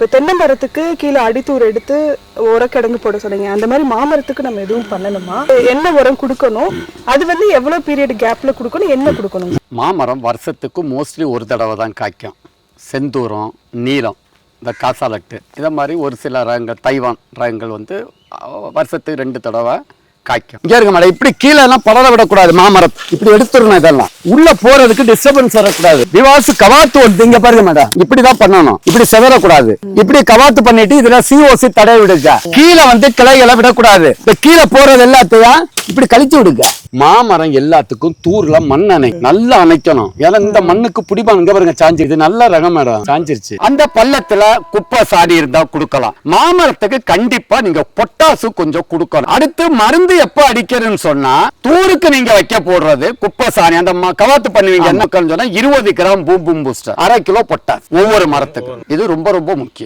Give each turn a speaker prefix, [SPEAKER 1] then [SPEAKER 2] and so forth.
[SPEAKER 1] இப்போ தென்னை மரத்துக்கு கீழே அடித்தூர் எடுத்து உரக்கிடங்கு போட சொன்னீங்க. அந்த மாதிரி மாமரத்துக்கு நம்ம எதுவும் பண்ணணுமா? என்ன உரம் கொடுக்கணும்? அது வந்து எவ்வளோ பீரியட் கேப்பில் கொடுக்கணும்? என்ன கொடுக்கணும்?
[SPEAKER 2] மாமரம் வருஷத்துக்கு மோஸ்ட்லி ஒரு தடவை தான் காய்க்கும். செந்தூரம் நீலம் இந்த காசாலட்டு. இதை மாதிரி ஒரு சில ரகங்கள் தைவான் ரகங்கள் வந்து வருஷத்துக்கு ரெண்டு தடவை காய்க்கும். இங்கே இருக்க மேடம் இப்படி கீழே எல்லாம் படர விடக்கூடாது மாமரம். இப்படி எடுத்துடணும் இதெல்லாம். உள்ள போறதுக்கு டிஸ்டர்பன்ஸ் வரக்கூடாது. திவாசு கவாத்து ஒட்டு இங்க பாருங்க மேடம் இப்படிதான் பண்ணணும். இப்படி செதறக்கூடாது. இப்படி கவாத்து பண்ணிட்டு இதுல சிஓசி தடை விடுங்க. கீழே வந்து கிளைகளை விடக்கூடாது. இந்த கீழே போறது எல்லாத்தையும் இப்படி கழிச்சு விடுங்க. மாமரம் எல்லாத்துக்கும் தூர்ல மண் அணை. நல்லா அணைக்கணும். ஏன்னா இந்த மண்ணுக்கு பிடிப்பான் இங்க பாருங்க சாஞ்சி இது நல்ல ரகம் மேடம். சாஞ்சிருச்சு. அந்த பள்ளத்துல குப்பை சாடி இருந்தா கொடுக்கலாம். மாமரத்துக்கு கண்டிப்பா நீங்க பொட்டாசு கொஞ்சம் கொடுக்கணும். அடுத்து மருந்து எப்ப அடிக்கிறதுன்னு சொன்னா தூருக்கு நீங்க வைக்க போடுறது குப்பை சாணி. அந்த கவாத்து பண்ணுவீங்க என்ன சொன்னா இருபது கிராம் பூம் பூம் பூஸ்டர். அரை கிலோ பொட்டாஸ் ஒவ்வொரு மரத்துக்கு இது ரொம்ப ரொம்ப முக்கியம்.